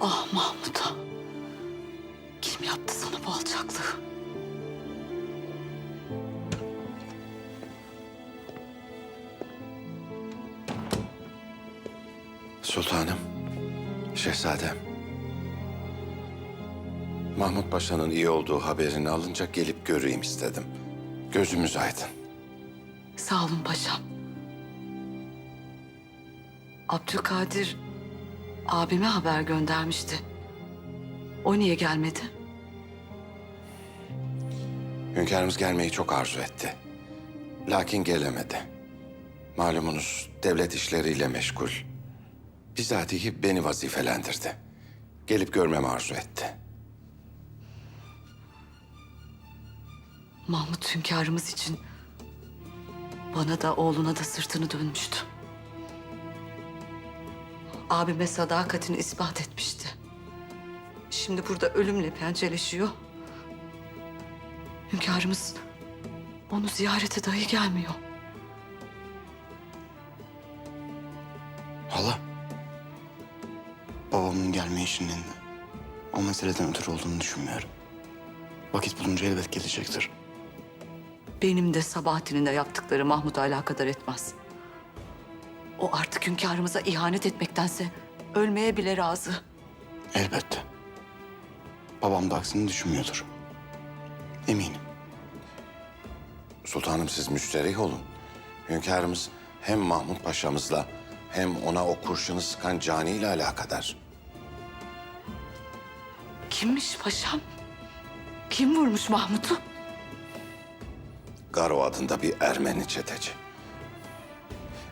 Ah Mahmut'a. Kim yaptı sana bu alçaklığı? Sultanım, şehzadem. Mahmut Paşa'nın iyi olduğu haberini alınca gelip göreyim istedim. Gözümüz aydın. Sağ olun paşam. Abdülkadir abime haber göndermişti. O niye gelmedi? Hünkârımız gelmeyi çok arzu etti. Lakin gelemedi. Malumunuz devlet işleriyle meşgul. Bizatihi beni vazifelendirdi. Gelip görmemi arzu etti. Mahmut hünkârımız için bana da oğluna da sırtını dönmüştü. Abime sadakatini ispat etmişti. Şimdi burada ölümle pençeleşiyor. Hünkârımız onu ziyarete dahi gelmiyor. Hala. Babamın gelme işinin o meseleden ötürü olduğunu düşünmüyorum. Vakit bulunca elbet gelecektir. Benim de Sabahattin'in de yaptıkları Mahmut'a alakadar etmez. O artık hünkârımıza ihanet etmektense ölmeye bile razı. Elbette. Babam da aksini düşünmüyordur. Eminim. Sultanım siz müşterih olun. Hünkârımız hem Mahmut Paşa'mızla hem ona o kurşunu sıkan cani ile alakadar. Kimmiş paşam? Kim vurmuş Mahmut'u? Garo adında bir Ermeni çeteci.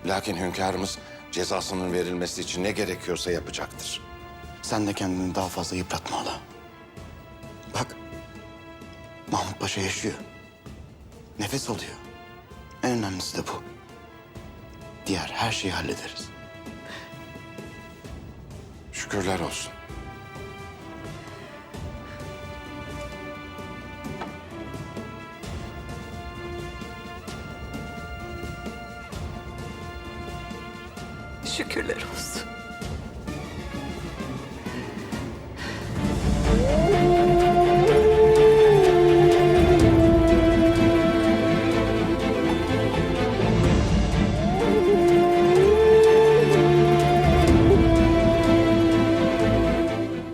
Lakin hünkârımız cezasının verilmesi için ne gerekiyorsa yapacaktır. Sen de kendini daha fazla yıpratma hala. Bak. Mahmut Paşa yaşıyor. Nefes alıyor. En önemlisi de bu. Diğer her şeyi hallederiz. Şükürler olsun. Şükürler olsun.